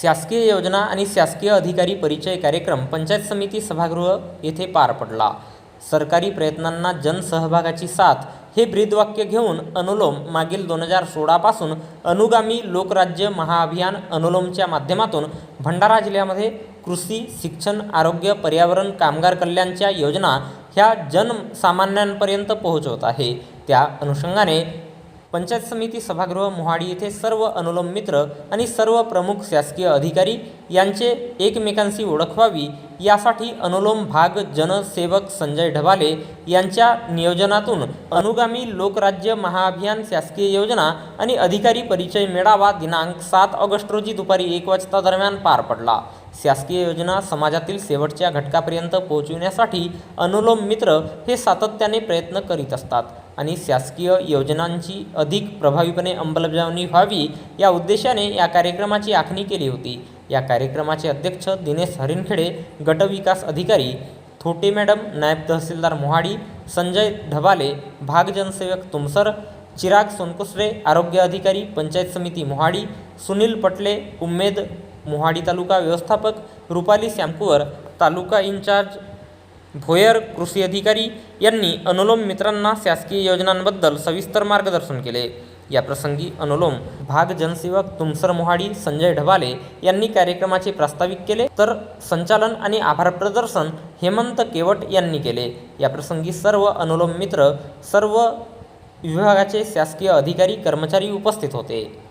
शासकीय योजना आणि शासकीय अधिकारी परिचय कार्यक्रम पंचायत समिती सभागृह येथे पार पडला. सरकारी प्रयत्नांना जनसहभागाची साथ हे ब्रीदवाक्य घेऊन अनुलोम मागील दोन हजार सोळापासून अनुगामी लोकराज्य महाअभियान अनुलोमच्या माध्यमातून भंडारा जिल्ह्यामध्ये कृषी शिक्षण आरोग्य पर्यावरण कामगार कल्याणच्या योजना ह्या जनसामान्यांपर्यंत पोहोचवत आहे. त्या अनुषंगाने पंचायत समिती सभागृह मोहाडी येथे सर्व अनुलोम मित्र आणि सर्व प्रमुख शासकीय अधिकारी यांचे एकमेकांशी ओळख व्हावी यासाठी अनुलोम भाग जनसेवक संजय ढबाले यांच्या नियोजनातून अनुगामी लोकराज्य महाअभियान शासकीय योजना आणि अधिकारी परिचय मेळावा दिनांक सात ऑगस्ट रोजी दुपारी एक वाजता दरम्यान पार पडला. शासकीय योजना समाजातील शेवटच्या घटकापर्यंत पोहोचविण्यासाठी अनुलोम मित्र हे सातत्याने प्रयत्न करीत असतात. आणि शासकीय योजनांची अधिक प्रभावीपणे अंमलबजावणी व्हावी या उद्देशाने या कार्यक्रमाची आखणी केली होती. या कार्यक्रमाचे अध्यक्ष दिनेश हरिणखेडे गटविकास अधिकारी थोटे मॅडम नायब तहसीलदार मोहाडी संजय ढबाले भाग जनसेवक तुमसर चिराग सोनकुसरे आरोग्य अधिकारी पंचायत समिती मोहाडी सुनील पटले उमेद मोहाडी तालुका व्यवस्थापक रुपाली श्यामकुवर तालुका इंचार्ज भोयर कृषी अधिकारी यांनी अनुलोम मित्रांना शासकीय योजनांबद्दल सविस्तर मार्गदर्शन केले. या प्रसंगी अनुलोम भाग जनसेवक तुमसर मोहाडी संजय ढबाले यांनी कार्यक्रमाचे प्रास्ताविक केले. तर संचालन आणि आभार प्रदर्शन हेमंत केवट यांनी केले. या प्रसंगी सर्व अनुलोम मित्र सर्व विभागाचे शासकीय अधिकारी कर्मचारी उपस्थित होते.